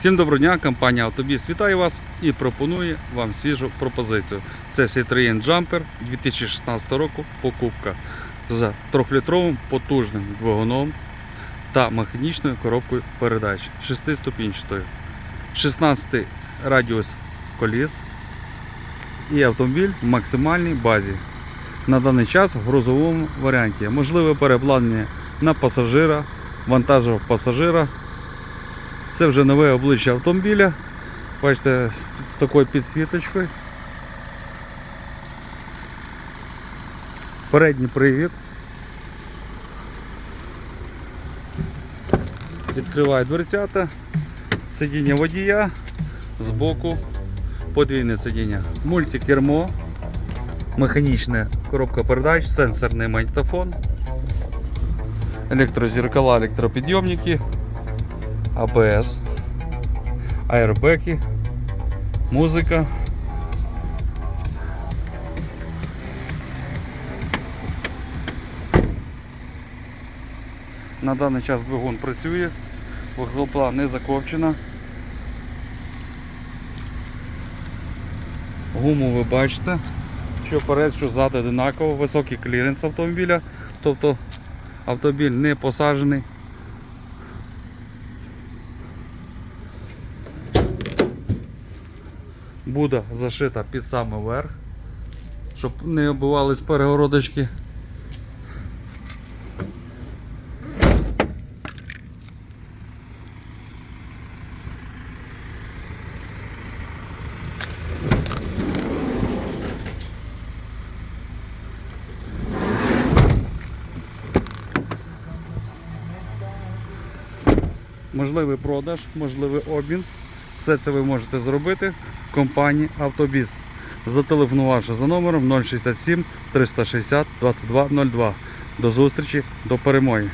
Всім доброго дня, компанія Автобіс вітає вас і пропонує вам свіжу пропозицію. Це Citroen Jumper 2016 року покупка з 3-літровим потужним двигуном та механічною коробкою передач 6-ступінчатою, 16 радіус коліс і автомобіль в максимальній базі. На даний час в грузовому варіанті можливе переобладнання на пасажира, вантажного пасажира це вже нове обличчя автомобіля. Бачите, з такою підсвіточкою. Передній привід. Відкриває дверцята, сидіння водія, збоку подвійне сидіння, мультикермо, механічна коробка передач, сенсорний магнітофон, електрозеркала, електропідйомники. АБС, аербеки, музика. На даний час двигун працює, вихлопа не закопчена. Гуму ви бачите, що перед, що ззаду одинаково, високий кліренс автомобіля, тобто автомобіль не посаджений. Буде зашита під самий верх, щоб не оббивались перегородочки. Можливий продаж, можливий обмін. Все це ви можете зробити в компанії Автобіс. Зателефонувавши за номером 067 360 2202. До зустрічі, до перемоги.